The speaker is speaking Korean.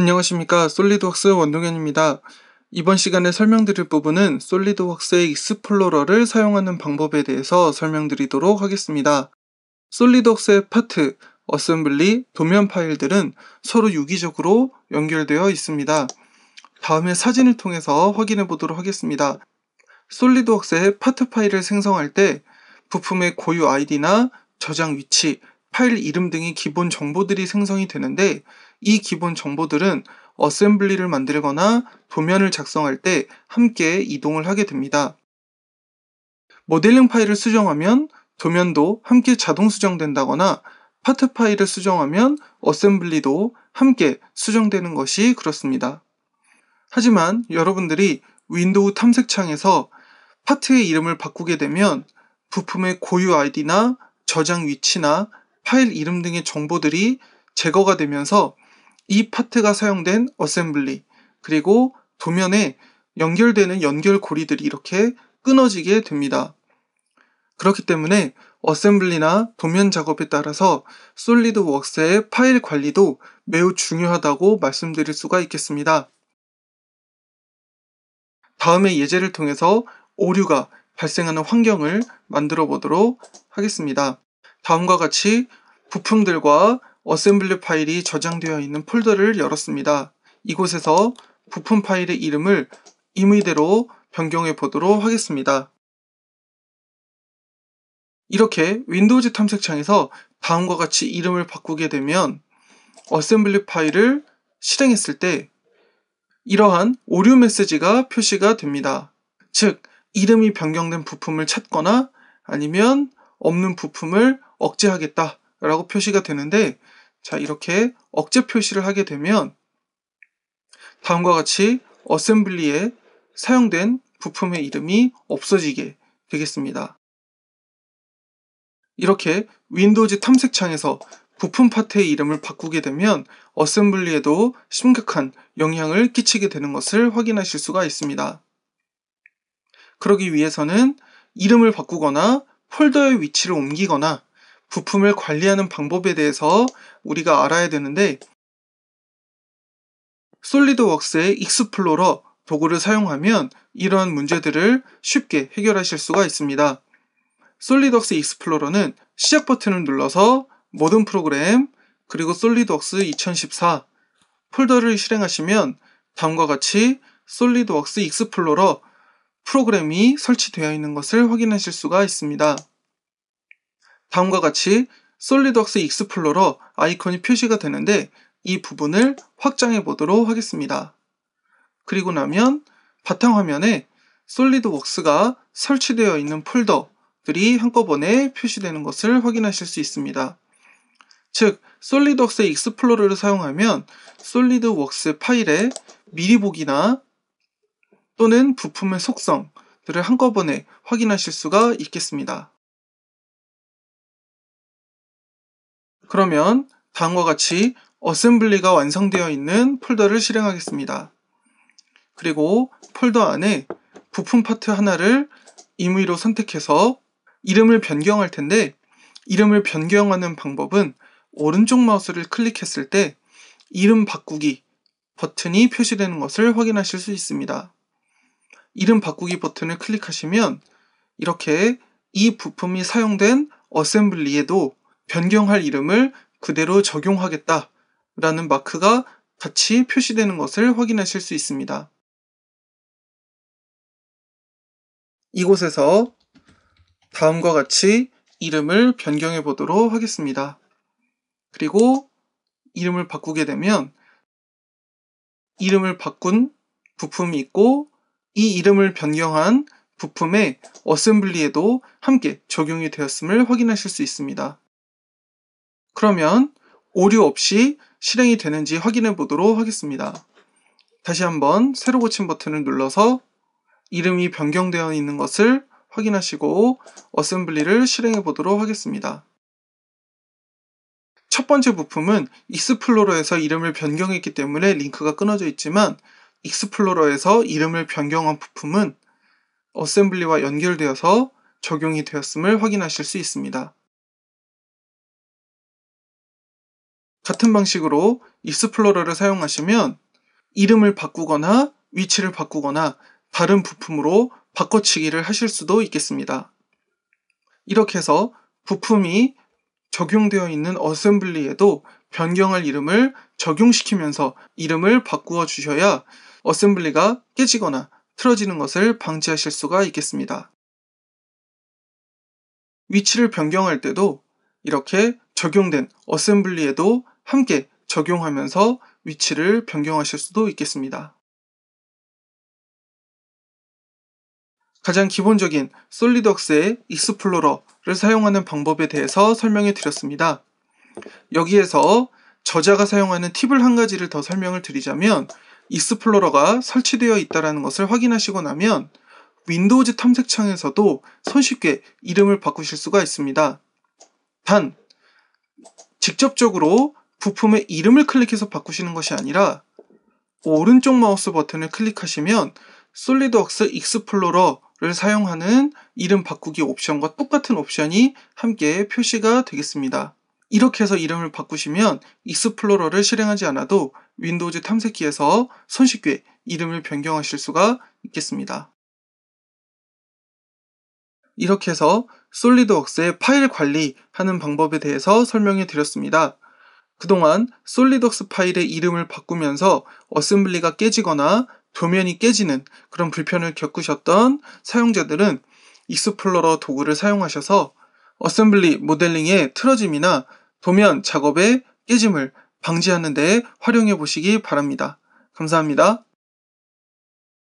안녕하십니까 솔리드웍스 원동현입니다. 이번 시간에 설명드릴 부분은 솔리드웍스의 익스플로러를 사용하는 방법에 대해서 설명드리도록 하겠습니다. 솔리드웍스의 파트, 어셈블리, 도면 파일들은 서로 유기적으로 연결되어 있습니다. 다음에 사진을 통해서 확인해 보도록 하겠습니다. 솔리드웍스의 파트 파일을 생성할 때 부품의 고유 아이디나 저장 위치, 파일 이름 등의 기본 정보들이 생성이 되는데 이 기본 정보들은 어셈블리를 만들거나 도면을 작성할 때 함께 이동을 하게 됩니다. 모델링 파일을 수정하면 도면도 함께 자동 수정된다거나 파트 파일을 수정하면 어셈블리도 함께 수정되는 것이 그렇습니다. 하지만 여러분들이 윈도우 탐색창에서 파트의 이름을 바꾸게 되면 부품의 고유 아이디나 저장 위치나 파일 이름 등의 정보들이 제거가 되면서 이 파트가 사용된 어셈블리 그리고 도면에 연결되는 연결고리들이 이렇게 끊어지게 됩니다. 그렇기 때문에 어셈블리나 도면 작업에 따라서 솔리드웍스의 파일 관리도 매우 중요하다고 말씀드릴 수가 있겠습니다. 다음의 예제를 통해서 오류가 발생하는 환경을 만들어 보도록 하겠습니다. 다음과 같이 부품들과 어셈블리 파일이 저장되어 있는 폴더를 열었습니다. 이곳에서 부품 파일의 이름을 임의대로 변경해 보도록 하겠습니다. 이렇게 윈도우즈 탐색창에서 다음과 같이 이름을 바꾸게 되면 어셈블리 파일을 실행했을 때 이러한 오류 메시지가 표시가 됩니다. 즉, 이름이 변경된 부품을 찾거나 아니면 없는 부품을 억제하겠다 라고 표시가 되는데 자 이렇게 억제 표시를 하게 되면 다음과 같이 어셈블리에 사용된 부품의 이름이 없어지게 되겠습니다. 이렇게 윈도우즈 탐색창에서 부품 파트의 이름을 바꾸게 되면 어셈블리에도 심각한 영향을 끼치게 되는 것을 확인하실 수가 있습니다. 그러기 위해서는 이름을 바꾸거나 폴더의 위치를 옮기거나 부품을 관리하는 방법에 대해서 우리가 알아야 되는데 솔리드웍스의 익스플로러 도구를 사용하면 이러한 문제들을 쉽게 해결하실 수가 있습니다. 솔리드웍스 익스플로러는 시작 버튼을 눌러서 모든 프로그램 그리고 솔리드웍스 2014 폴더를 실행하시면 다음과 같이 솔리드웍스 익스플로러 프로그램이 설치되어 있는 것을 확인하실 수가 있습니다. 다음과 같이 솔리드웍스 익스플로러 아이콘이 표시가 되는데 이 부분을 확장해 보도록 하겠습니다. 그리고 나면 바탕화면에 솔리드웍스가 설치되어 있는 폴더들이 한꺼번에 표시되는 것을 확인하실 수 있습니다. 즉, 솔리드웍스의 익스플로러를 사용하면 솔리드웍스 파일의 미리 보기나 또는 부품의 속성들을 한꺼번에 확인하실 수가 있겠습니다. 그러면 다음과 같이 어셈블리가 완성되어 있는 폴더를 실행하겠습니다. 그리고 폴더 안에 부품 파트 하나를 임의로 선택해서 이름을 변경할 텐데 이름을 변경하는 방법은 오른쪽 마우스를 클릭했을 때 이름 바꾸기 버튼이 표시되는 것을 확인하실 수 있습니다. 이름 바꾸기 버튼을 클릭하시면 이렇게 이 부품이 사용된 어셈블리에도 변경할 이름을 그대로 적용하겠다 라는 마크가 같이 표시되는 것을 확인하실 수 있습니다. 이곳에서 다음과 같이 이름을 변경해 보도록 하겠습니다. 그리고 이름을 바꾸게 되면 이름을 바꾼 부품이 있고 이 이름을 변경한 부품의 어셈블리에도 함께 적용이 되었음을 확인하실 수 있습니다. 그러면 오류 없이 실행이 되는지 확인해 보도록 하겠습니다. 다시 한번 새로 고침 버튼을 눌러서 이름이 변경되어 있는 것을 확인하시고 어셈블리를 실행해 보도록 하겠습니다. 첫 번째 부품은 익스플로러에서 이름을 변경했기 때문에 링크가 끊어져 있지만 익스플로러에서 이름을 변경한 부품은 어셈블리와 연결되어서 적용이 되었음을 확인하실 수 있습니다. 같은 방식으로 익스플로러를 사용하시면 이름을 바꾸거나 위치를 바꾸거나 다른 부품으로 바꿔치기를 하실 수도 있겠습니다. 이렇게 해서 부품이 적용되어 있는 어셈블리에도 변경할 이름을 적용시키면서 이름을 바꾸어 주셔야 어셈블리가 깨지거나 틀어지는 것을 방지하실 수가 있겠습니다. 위치를 변경할 때도 이렇게 적용된 어셈블리에도 함께 적용하면서 위치를 변경하실 수도 있겠습니다. 가장 기본적인 솔리덕스의 익스플로러를 사용하는 방법에 대해서 설명해 드렸습니다. 여기에서 저자가 사용하는 팁을 한 가지를 더 설명을 드리자면 익스플로러가 설치되어 있다는 것을 확인하시고 나면 윈도우즈 탐색창에서도 손쉽게 이름을 바꾸실 수가 있습니다. 단, 직접적으로 부품의 이름을 클릭해서 바꾸시는 것이 아니라 오른쪽 마우스 버튼을 클릭하시면 솔리드웍스 익스플로러를 사용하는 이름 바꾸기 옵션과 똑같은 옵션이 함께 표시가 되겠습니다. 이렇게 해서 이름을 바꾸시면 익스플로러를 실행하지 않아도 윈도우즈 탐색기에서 손쉽게 이름을 변경하실 수가 있겠습니다. 이렇게 해서 솔리드웍스의 파일 관리하는 방법에 대해서 설명해 드렸습니다. 그동안 솔리드웍스 파일의 이름을 바꾸면서 어셈블리가 깨지거나 도면이 깨지는 그런 불편을 겪으셨던 사용자들은 익스플로러 도구를 사용하셔서 어셈블리 모델링의 틀어짐이나 도면 작업의 깨짐을 방지하는 데 활용해 보시기 바랍니다. 감사합니다.